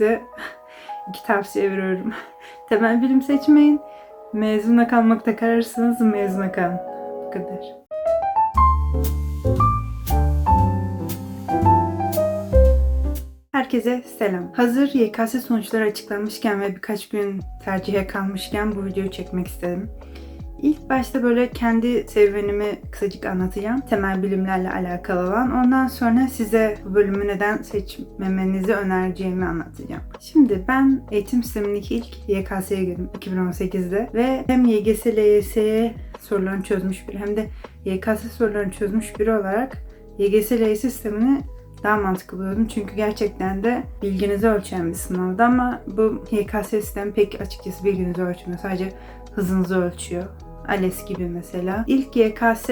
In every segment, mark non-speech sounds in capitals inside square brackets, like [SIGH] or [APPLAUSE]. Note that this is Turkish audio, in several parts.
Size iki tavsiye veriyorum. [LAUGHS] Temel bilim seçmeyin. Mezuna kalmakta kararsınız, mezuna kalın. Bu kadar. Herkese selam. Hazır YKS sonuçları açıklanmışken ve birkaç gün tercihe kalmışken bu videoyu çekmek istedim. İlk başta böyle kendi serüvenimi kısacık anlatacağım. Temel bilimlerle alakalı olan. Ondan sonra size bu bölümü neden seçmemenizi önereceğimi anlatacağım. Şimdi ben eğitim sistemindeki ilk YKS'ye girdim 2018'de ve hem YGS, LYS'ye sorularını çözmüş biri hem de YKS sorularını çözmüş biri olarak YGS, LYS sistemini daha mantıklı buluyordum. Çünkü gerçekten de bilginizi ölçen bir sınavdı ama bu YKS sistemi pek açıkçası bilginizi ölçmüyor. Sadece hızınızı ölçüyor. ALES gibi mesela. İlk YKS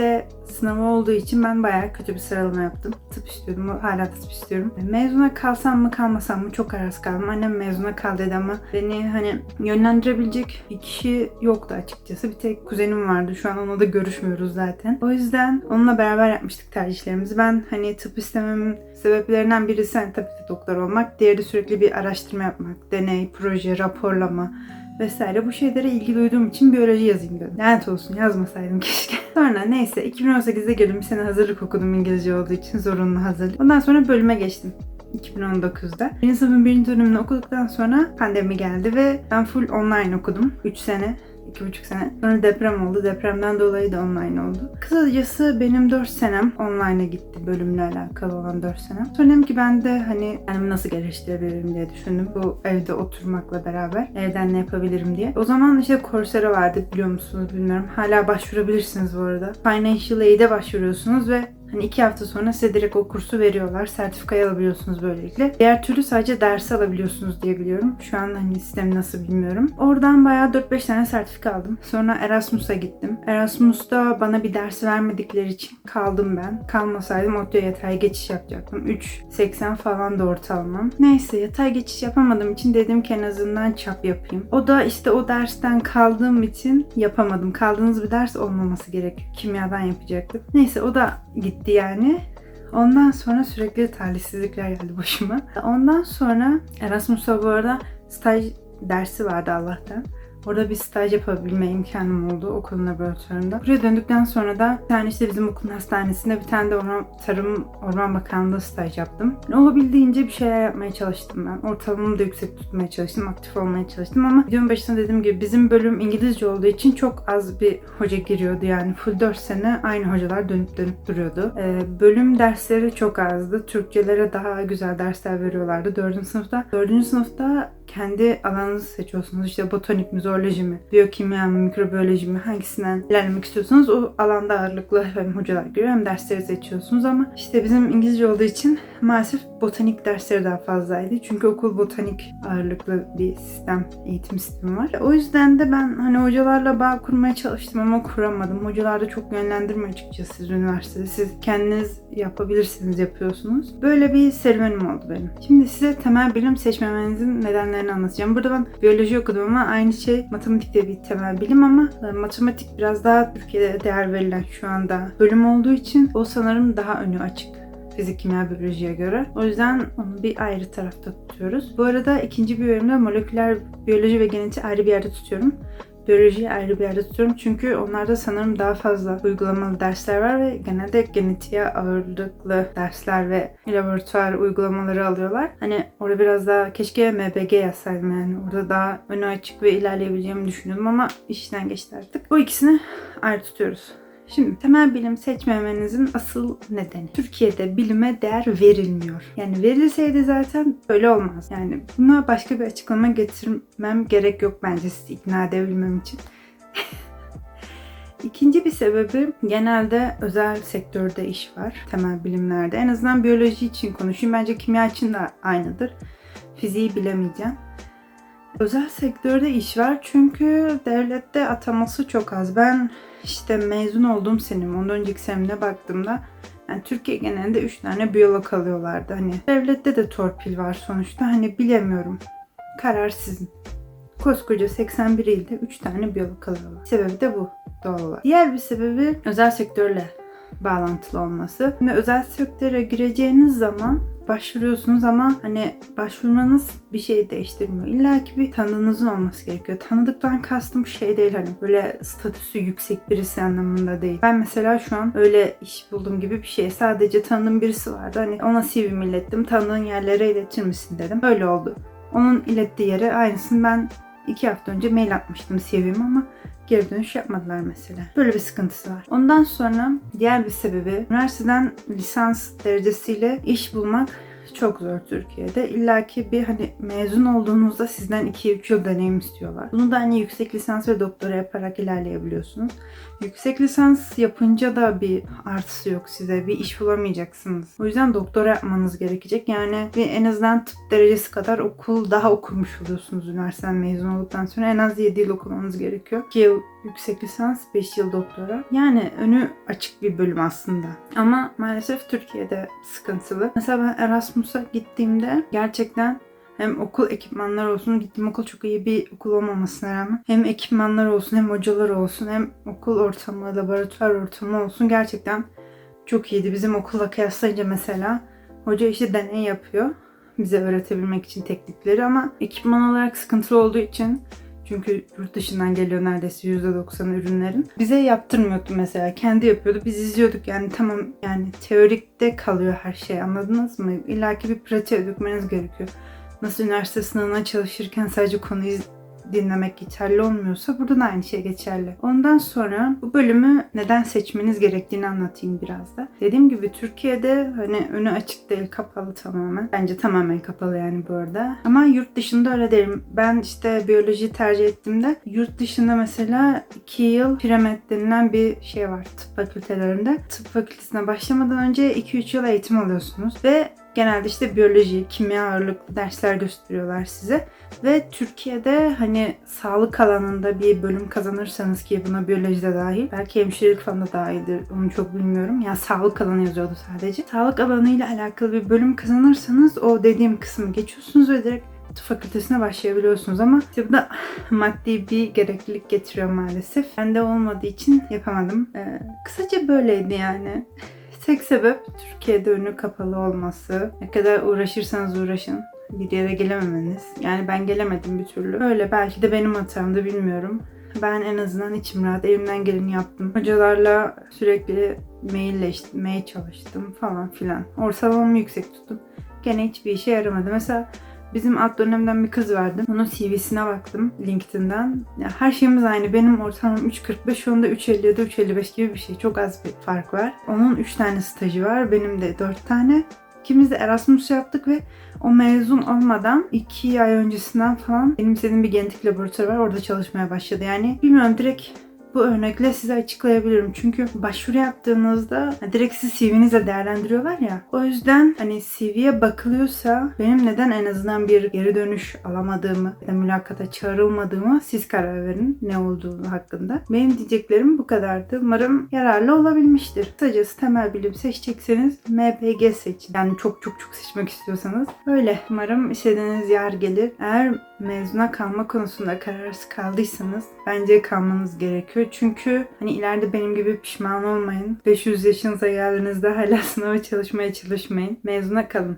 sınavı olduğu için ben bayağı kötü bir sıralama yaptım. Tıp istiyordum, hala tıp istiyorum. Mezuna kalsam mı kalmasam mı çok kararsız kaldım. Annem mezuna kal dedi ama beni hani yönlendirebilecek bir kişi yoktu açıkçası. Bir tek kuzenim vardı. Şu an onunla da görüşmüyoruz zaten. O yüzden onunla beraber yapmıştık tercihlerimizi. Ben hani tıp istememin sebeplerinden birisi hani tabii ki doktor olmak. Diğeri sürekli bir araştırma yapmak. Deney, proje, raporlama vesaire bu şeylere ilgi duyduğum için biyoloji yazayım dedim. Lanet olsun yazmasaydım [LAUGHS] keşke. Sonra neyse 2018'de girdim. Bir sene hazırlık okudum İngilizce olduğu için zorunlu hazırlık. Ondan sonra bölüme geçtim. 2019'da. Birinci sınıfın birinci dönemini okuduktan sonra pandemi geldi ve ben full online okudum. 3 sene iki buçuk sene. Sonra deprem oldu. Depremden dolayı da online oldu. Kısacası benim 4 senem online'a gitti bölümle alakalı olan 4 senem. Sonra dedim ki ben de hani kendimi nasıl geliştirebilirim diye düşündüm. Bu evde oturmakla beraber evden ne yapabilirim diye. O zaman işte Coursera vardı biliyor musunuz bilmiyorum. Hala başvurabilirsiniz bu arada. Financial Aid'e başvuruyorsunuz ve Hani iki hafta sonra size direkt o kursu veriyorlar. Sertifikayı alabiliyorsunuz böylelikle. Diğer türlü sadece ders alabiliyorsunuz diye biliyorum. Şu an hani sistemi nasıl bilmiyorum. Oradan bayağı 4-5 tane sertifika aldım. Sonra Erasmus'a gittim. Erasmus'ta bana bir ders vermedikleri için kaldım ben. Kalmasaydım ODTÜ'ye yatay geçiş yapacaktım. 3.80 falan da ortalamam. Neyse yatay geçiş yapamadığım için dedim ki en azından çap yapayım. O da işte o dersten kaldığım için yapamadım. Kaldığınız bir ders olmaması gerekiyor. Kimyadan yapacaktım. Neyse o da gitti gitti yani. Ondan sonra sürekli talihsizlikler geldi başıma. Ondan sonra Erasmus'a bu arada staj dersi vardı Allah'tan. Orada bir staj yapabilme imkanım oldu okulun laboratuvarında. Buraya döndükten sonra da bir tane işte bizim okulun hastanesinde bir tane de orman, Tarım Orman Bakanlığı staj yaptım. Olabildiğince bir şeyler yapmaya çalıştım ben. Ortalamamı da yüksek tutmaya çalıştım, aktif olmaya çalıştım ama videonun başında dediğim gibi bizim bölüm İngilizce olduğu için çok az bir hoca giriyordu yani full 4 sene aynı hocalar dönüp dönüp duruyordu. Ee, bölüm dersleri çok azdı. Türkçelere daha güzel dersler veriyorlardı 4. sınıfta. 4. sınıfta kendi alanınızı seçiyorsunuz. İşte botanik mi, zooloji mi, biyokimya mı, mikrobiyoloji mi hangisinden ilerlemek istiyorsanız o alanda ağırlıklı hem hocalar giriyor hem dersleri seçiyorsunuz ama işte bizim İngilizce olduğu için maalesef botanik dersleri daha fazlaydı. Çünkü okul botanik ağırlıklı bir sistem, eğitim sistemi var. O yüzden de ben hani hocalarla bağ kurmaya çalıştım ama kuramadım. Hocalar da çok yönlendirmiyor açıkçası siz üniversitede. Siz kendiniz yapabilirsiniz, yapıyorsunuz. Böyle bir serüvenim oldu benim. Şimdi size temel bilim seçmemenizin nedenlerini anlatacağım. Burada ben biyoloji okudum ama aynı şey matematik de bir temel bilim ama e, matematik biraz daha Türkiye'de değer verilen şu anda bölüm olduğu için o sanırım daha önü açık fizik, kimya, biyolojiye göre. O yüzden onu bir ayrı tarafta tutuyoruz. Bu arada ikinci bir bölümde moleküler biyoloji ve genetiği ayrı bir yerde tutuyorum biyolojiyi ayrı bir yerde tutuyorum. Çünkü onlarda sanırım daha fazla uygulamalı dersler var ve genelde genetiğe ağırlıklı dersler ve laboratuvar uygulamaları alıyorlar. Hani orada biraz daha keşke MBG yazsaydım yani. Orada daha önü açık ve ilerleyebileceğimi düşünüyordum ama işten geçti artık. Bu ikisini ayrı tutuyoruz. Şimdi temel bilim seçmemenizin asıl nedeni. Türkiye'de bilime değer verilmiyor. Yani verilseydi zaten öyle olmaz. Yani buna başka bir açıklama getirmem gerek yok bence sizi ikna edebilmem için. [LAUGHS] İkinci bir sebebi genelde özel sektörde iş var temel bilimlerde. En azından biyoloji için konuşayım. Bence kimya için de aynıdır. Fiziği bilemeyeceğim. Özel sektörde iş var çünkü devlette ataması çok az. Ben işte mezun olduğum senem, ondan önceki senemde baktığımda yani Türkiye genelinde 3 tane biyolog alıyorlardı. Hani devlette de torpil var sonuçta. Hani bilemiyorum. Karar sizin. Koskoca 81 ilde 3 tane biyolog alıyorlar. Sebebi de bu doğal olarak. Diğer bir sebebi özel sektörle bağlantılı olması. Şimdi özel sektöre gireceğiniz zaman başvuruyorsunuz ama hani başvurmanız bir şey değiştirmiyor. İlla ki bir tanıdığınızın olması gerekiyor. Tanıdıktan kastım şey değil hani böyle statüsü yüksek birisi anlamında değil. Ben mesela şu an öyle iş buldum gibi bir şey. Sadece tanıdığım birisi vardı. Hani ona CV'mi ilettim. Tanıdığın yerlere iletir misin dedim. Öyle oldu. Onun ilettiği yere aynısını ben iki hafta önce mail atmıştım CV'mi ama geri dönüş yapmadılar mesela. Böyle bir sıkıntısı var. Ondan sonra diğer bir sebebi üniversiteden lisans derecesiyle iş bulmak çok zor Türkiye'de. İlla ki bir hani mezun olduğunuzda sizden 2-3 yıl deneyim istiyorlar. Bunu da hani yüksek lisans ve doktora yaparak ilerleyebiliyorsunuz. Yüksek lisans yapınca da bir artısı yok size. Bir iş bulamayacaksınız. O yüzden doktora yapmanız gerekecek. Yani bir en azından tıp derecesi kadar okul daha okumuş oluyorsunuz üniversiteden mezun olduktan sonra. En az 7 yıl okumanız gerekiyor. 2 yıl yüksek lisans, 5 yıl doktora. Yani önü açık bir bölüm aslında. Ama maalesef Türkiye'de sıkıntılı. Mesela ben Erasmus'a gittiğimde gerçekten hem okul ekipmanları olsun, gittiğim okul çok iyi bir okul olmamasına rağmen hem ekipmanlar olsun, hem hocalar olsun, hem okul ortamı, laboratuvar ortamı olsun gerçekten çok iyiydi. Bizim okulla kıyaslayınca mesela hoca işte deney yapıyor bize öğretebilmek için teknikleri ama ekipman olarak sıkıntılı olduğu için çünkü yurt dışından geliyor neredeyse %90 ürünlerin. Bize yaptırmıyordu mesela. Kendi yapıyordu. Biz izliyorduk yani tamam yani teorikte kalıyor her şey anladınız mı? İlla ki bir pratiğe dökmeniz gerekiyor. Nasıl üniversite sınavına çalışırken sadece konuyu dinlemek yeterli olmuyorsa burada da aynı şey geçerli. Ondan sonra bu bölümü neden seçmeniz gerektiğini anlatayım biraz da. Dediğim gibi Türkiye'de hani önü açık değil kapalı tamamen. Bence tamamen kapalı yani bu arada. Ama yurt dışında öyle değilim. Ben işte biyoloji tercih ettiğimde yurt dışında mesela 2 yıl premed denilen bir şey var tıp fakültelerinde. Tıp fakültesine başlamadan önce 2-3 yıl eğitim alıyorsunuz ve genelde işte biyoloji, kimya ağırlıklı dersler gösteriyorlar size. Ve Türkiye'de hani sağlık alanında bir bölüm kazanırsanız ki buna biyoloji de dahil. Belki hemşirelik falan da dahildir. Onu çok bilmiyorum. Ya sağlık alanı yazıyordu sadece. Sağlık alanıyla alakalı bir bölüm kazanırsanız o dediğim kısmı geçiyorsunuz ve direkt tıp fakültesine başlayabiliyorsunuz ama işte bu da maddi bir gereklilik getiriyor maalesef. Bende olmadığı için yapamadım. Ee, kısaca böyleydi yani. Tek sebep Türkiye'de önü kapalı olması. Ne kadar uğraşırsanız uğraşın bir yere gelememeniz. Yani ben gelemedim bir türlü. Öyle belki de benim hatamdı bilmiyorum. Ben en azından içim rahat elimden geleni yaptım. Hocalarla sürekli mailleşmeye çalıştım falan filan. Ortalamamı yüksek tuttum. Gene hiçbir işe yaramadı. Mesela Bizim alt dönemden bir kız vardı. Onun CV'sine baktım LinkedIn'den. Ya her şeyimiz aynı. Benim ortalamam 3.45, onda 3.57, 3.55 gibi bir şey. Çok az bir fark var. Onun 3 tane stajı var. Benim de 4 tane. İkimiz de Erasmus yaptık ve o mezun olmadan 2 ay öncesinden falan benim istediğim bir genetik laboratuvarı var. Orada çalışmaya başladı. Yani bilmiyorum direkt bu örnekle size açıklayabilirim. Çünkü başvuru yaptığınızda direkt sizi CV'nizle değerlendiriyorlar ya. O yüzden hani CV'ye bakılıyorsa benim neden en azından bir geri dönüş alamadığımı ya mülakata çağrılmadığımı siz karar verin ne olduğu hakkında. Benim diyeceklerim bu kadardı. Umarım yararlı olabilmiştir. Kısacası temel bilim seçecekseniz MPG seçin. Yani çok çok çok seçmek istiyorsanız. Öyle. Umarım istediğiniz yer gelir. Eğer mezuna kalma konusunda kararsız kaldıysanız bence kalmanız gerekiyor. Çünkü hani ileride benim gibi pişman olmayın. 500 yaşınıza geldiğinizde hala [LAUGHS] sınava çalışmaya çalışmayın. Mezuna kalın.